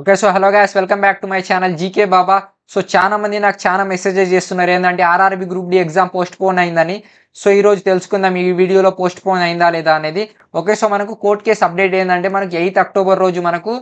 Okay so hello guys welcome back to my channel GK Baba so చాలా మంది నాకు చాలా మెసేజెస్ చేస్తున్నారు. ఏంటంటే RRB group D exam postpone అయిందని. సో ఈ రోజు తెలుసుకుందాం ఈ వీడియోలో పోస్ట్ పోన్ అయిందా లేదా అనేది. ఓకే సో మనకు కోర్ట్ కేసు అప్డేట్ ఏంటంటే మనకి ఎయిత్ అక్టోబర్ రోజు మనకు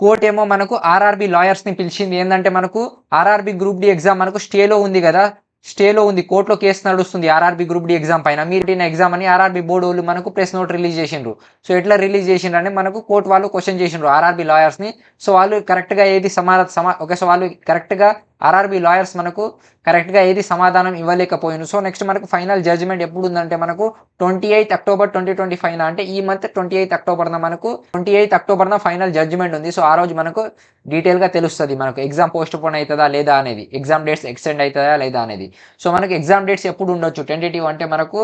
కోర్ట్ ఏమో మనకు ఆర్ఆర్బి లాయర్స్ని పిలిచింది. ఏంటంటే మనకు ఆర్ఆర్బి గ్రూప్ డి ఎగ్జామ్ మనకు స్టేలో ఉంది కదా. స్టేలో ఉంది కోర్టులో కేసు నడుస్తుంది ఆర్ఆర్బి గ్రూప్ డి ఎగ్జామ్ పైన. మీరు పెట్టిన ఎగ్జామ్ అని ఆర్ఆర్బి బోర్డు వాళ్ళు మనకు ప్రెస్ నోట్ రిలీజ్ చేసిండ్రు. సో ఎట్లా రిలీజ్ చేసిండ్రు అంటే మనకు కోర్టు వాళ్ళు క్వశ్చన్ చేసిండ్రు ఆర్ఆర్బి లాయర్స్ని. సో వాళ్ళు కరెక్ట్గా ఏది సమాధానం సమా ఓకే సో వాళ్ళు కరెక్ట్గా ఆర్ఆర్బి లాయర్స్ మనకు కరెక్ట్గా ఏది సమాధానం ఇవ్వలేకపోయింది సో నెక్స్ట్ మనకు ఫైనల్ జడ్జ్మెంట్ ఎప్పుడు ఉందంటే మనకు twenty eighth October twenty twenty five అంటే ఈ మంత్ ట్వంటీ ఎయిత్ అక్టోబర్న మనకు ట్వంటీ ఎయిత్ అక్టోబర్న ఫైనల్ జడ్జ్మెంట్ ఉంది. సో ఆ రోజు మనకు డీటెయిల్గా తెలుస్తుంది మనకు ఎగ్జామ్ పోస్ట్ పోన్ అవుతుందా లేదా అనేది. ఎగ్జామ్ డేట్స్ ఎక్స్టెండ్ అవుతుందా లేదా అనేది. సో మనకు ఎగ్జామ్ డేట్స్ ఎప్పుడు ఉండొచ్చు? టెంటేటివ్ అంటే మనకు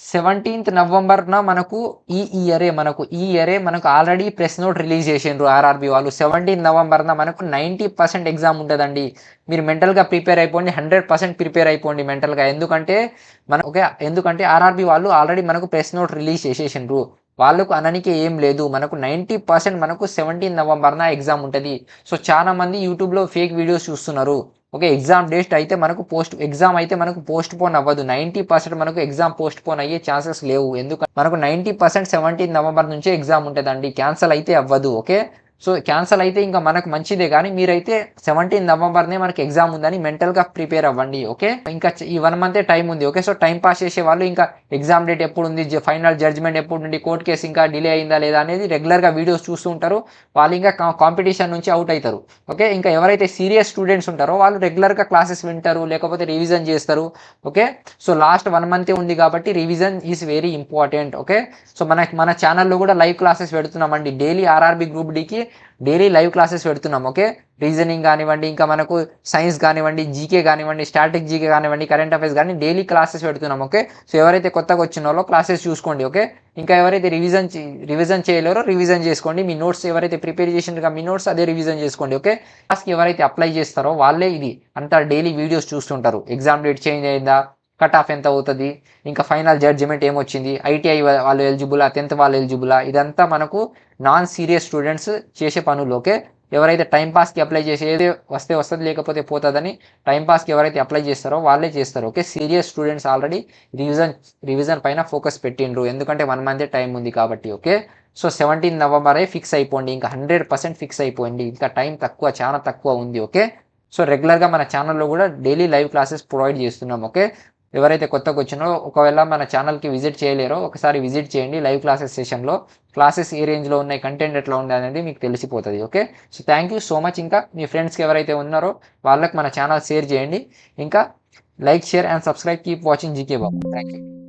సెవెంటీన్త్ నవంబర్న మనకు ఈ ఇయరే మనకు ఈ ఇయరే మనకు ఆల్రెడీ ప్రెస్ నోట్ రిలీజ్ చేసిండ్రు ఆర్ఆర్బి వాళ్ళు. సెవెంటీన్త్ నవంబర్న మనకు నైంటీ పర్సెంట్ ఎగ్జామ్ ఉంటుందండి. మీరు మెంటల్గా ప్రిపేర్ అయిపోండి హండ్రెడ్ పర్సెంట్ ప్రిపేర్ అయిపోండి మెంటల్గా ఎందుకంటే మన ఓకే ఎందుకంటే ఆర్ఆర్బి వాళ్ళు ఆల్రెడీ మనకు ప్రెస్ నోట్ రిలీజ్ చేసేసిండ్రు. వాళ్ళకు అననికి ఏం లేదు. మనకు నైంటీ పర్సెంట్ మనకు సెవెంటీన్ నవంబర్న ఎగ్జామ్ ఉంటుంది. సో చాలా మంది యూట్యూబ్లో ఫేక్ వీడియోస్ చూస్తున్నారు. ఓకే ఎగ్జామ్ డేట్ అయితే మనకు పోస్ట్ ఎగ్జామ్ అయితే మనకు పోస్ట్ పోన్ అవ్వదు. నైంటీ పర్సెంట్ మనకు ఎగ్జామ్ పోస్ట్ పోన్ అయ్యే ఛాన్సెస్ లేవు. ఎందుకంటే మనకు నైంటీ పర్సెంట్ సెవెంటీన్ నవంబర్ నుంచే ఎగ్జామ్ ఉంటుందండి. క్యాన్సల్ అయితే అవ్వదు. ఓకే? సో క్యాన్సల్ అయితే ఇంకా మనకు మంచిదే. కానీ మీరైతే సెవెంటీన్ నవంబర్నే మనకి ఎగ్జామ్ ఉందని మెంటల్గా ప్రిపేర్ అవ్వండి ఓకే? ఇంకా ఈ వన్ మంతే టైం ఉంది ఓకే? సో టైం పాస్ చేసే వాళ్ళు ఇంకా ఎగ్జామ్ డేట్ ఎప్పుడు ఉంది ఫైనల్ జడ్జ్మెంట్ ఎప్పుడు ఉంది కోర్ట్ కేసు ఇంకా డిలే అయిందా లేదా అనేది రెగ్యులర్గా వీడియోస్ చూస్తూ ఉంటారు. వాళ్ళు ఇంకా కాంపిటీషన్ నుంచి అవుట్ అవుతారు ఓకే? ఇంకా ఎవరైతే సీరియస్ స్టూడెంట్స్ ఉంటారో వాళ్ళు రెగ్యులర్గా క్లాసెస్ వింటారు లేకపోతే రివిజన్ చేస్తారు ఓకే? సో లాస్ట్ వన్ మంతే ఉంది కాబట్టి revision is very important okay? So మన మన ఛానల్లో కూడా లైవ్ క్లాసెస్ పెడుతున్నామండి. డైలీ ఆర్ఆర్బి గ్రూప్ డికి డైలీ లైవ్ క్లాసెస్ పెడుతున్నాం ఓకే? రీజనింగ్ కానివ్వండి ఇంకా మనకు సైన్స్ కానివ్వండి జీకే కానివ్వండి స్టాటిక్ జీకే కానివ్వండి కరెంట్ అఫైర్స్ కానీ డైలీ క్లాసెస్ పెడుతున్నాం ఓకే? సో ఎవరైతే కొత్తగా వచ్చిన వాళ్ళో క్లాసెస్ చూసుకోండి ఓకే? ఇంకా ఎవరైతే రివిజన్ రివిజన్ చేయలేరో రివిజన్ చేసుకోండి. మీ నోట్స్ ఎవరైతే ప్రిపేర్ చేసినట్టుగా మీ నోట్స్ అదే రివిజన్ చేసుకోండి ఓకే? క్లాస్కి ఎవరైతే అప్లై చేస్తారో వాళ్ళే ఇది అంతా డైలీ వీడియోస్ చూస్తుంటారు. ఎగ్జామ్ డేట్ చేంజ్ అయిందా? కట్ ఆఫ్ ఎంత అవుతుంది? ఇంకా ఫైనల్ జడ్జిమెంట్ ఏమొచ్చింది? ఐటీఐ వాళ్ళు ఎలిజిబులా టెన్త్ వాళ్ళు ఎలిజిబులా ఇదంతా మనకు నాన్ సీరియస్ స్టూడెంట్స్ చేసే పనులు ఓకే ఎవరైతే టైంపాస్కి అప్లై చేసి ఏది వస్తే వస్తుంది లేకపోతే పోతుందని టైంపాస్కి ఎవరైతే అప్లై చేస్తారో వాళ్ళే చేస్తారు okay serious students already revision revision పైన ఫోకస్ పెట్టిండ్రు. ఎందుకంటే వన్ మంత్ టైం ఉంది కాబట్టి ఓకే సో సెవెంటీన్ నవంబరే ఫిక్స్ అయిపోండి. ఇంకా హండ్రెడ్ పర్సెంట్ ఫిక్స్ అయిపోయింది. ఇంకా టైం తక్కువ చాలా తక్కువ ఉంది ఓకే సో రెగ్యులర్గా మన ఛానల్లో కూడా డైలీ లైవ్ క్లాసెస్ ప్రొవైడ్ చేస్తున్నాం ఓకే ఎవరైతే కొత్తగా వచ్చినో ఒకవేళ మన ఛానల్కి విజిట్ చేయలేరో ఒకసారి విజిట్ చేయండి లైవ్ క్లాసెస్ సెషన్లో. క్లాసెస్ ఏ రేంజ్లో ఉన్నాయి కంటెంట్ ఎట్లా ఉంది అనేది మీకు తెలిసిపోతుంది okay? So thank you so much ఇంకా. మీ ఫ్రెండ్స్కి ఎవరైతే ఉన్నారో వాళ్ళకి మన ఛానల్ షేర్ చేయండి. ఇంకా like share and subscribe keep watching GK Babu. Thank you